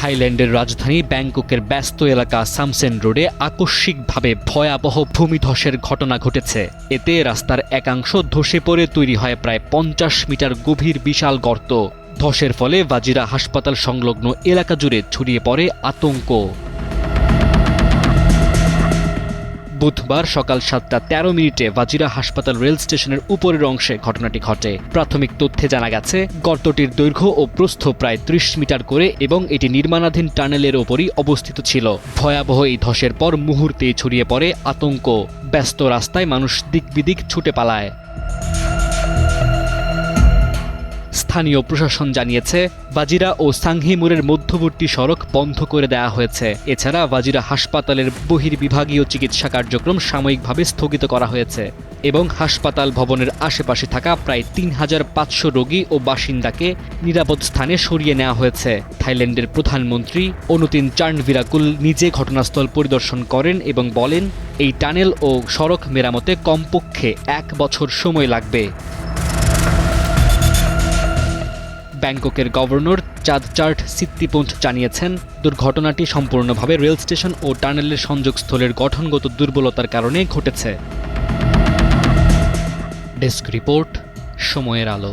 থাইল্যান্ডের রাজধানী ব্যাংককের ব্যস্ত এলাকা সামসেন রোডে আকস্মিকভাবে ভয়াবহ ভূমিধসের ঘটনা ঘটেছে। এতে রাস্তার একাংশ ধসে পড়ে তৈরি হয় প্রায় পঞ্চাশ মিটার গভীর বিশাল গর্ত। ধসের ফলে বাজিরা হাসপাতাল সংলগ্ন এলাকা জুড়ে ছড়িয়ে পড়ে আতঙ্ক। বুধবার সকাল সাতটা তেরো মিনিটে বাজিরা হাসপাতাল রেল স্টেশনের উপরের অংশে ঘটনাটি ঘটে। প্রাথমিক তথ্যে জানা গেছে, গর্তটির দৈর্ঘ্য ও প্রস্থ প্রায় ত্রিশ মিটার করে এবং এটি নির্মাণাধীন টানেলের ওপরই অবস্থিত ছিল। ভয়াবহ এই ধসের পর মুহূর্তে ছড়িয়ে পড়ে আতঙ্ক। ব্যস্ত রাস্তায় মানুষ দিক বিদিক ছুটে পালায়। স্থানীয় প্রশাসন জানিয়েছে, বাজিরা ও সাংহিমুরের মধ্যবর্তী সড়ক বন্ধ করে দেওয়া হয়েছে। এছাড়া বাজিরা হাসপাতালের বহির্বিভাগীয় চিকিৎসা কার্যক্রম সাময়িকভাবে স্থগিত করা হয়েছে এবং হাসপাতাল ভবনের আশেপাশে থাকা প্রায় তিন হাজার পাঁচশো রোগী ও বাসিন্দাকে নিরাপদ স্থানে সরিয়ে নেওয়া হয়েছে। থাইল্যান্ডের প্রধানমন্ত্রী অনুতিন চার্নভিরাকুল নিজে ঘটনাস্থল পরিদর্শন করেন এবং বলেন, এই টানেল ও সড়ক মেরামতে কমপক্ষে এক বছর সময় লাগবে। ব্যাংককের গভর্নর চাঁদচার্ট সিত্তিপুঞ্জ জানিয়েছেন, দুর্ঘটনাটি সম্পূর্ণভাবে রেল স্টেশন ও টানেলের সংযোগস্থলের গঠনগত দুর্বলতার কারণে ঘটেছে। ডেস্ক রিপোর্ট, সময়ের আলো।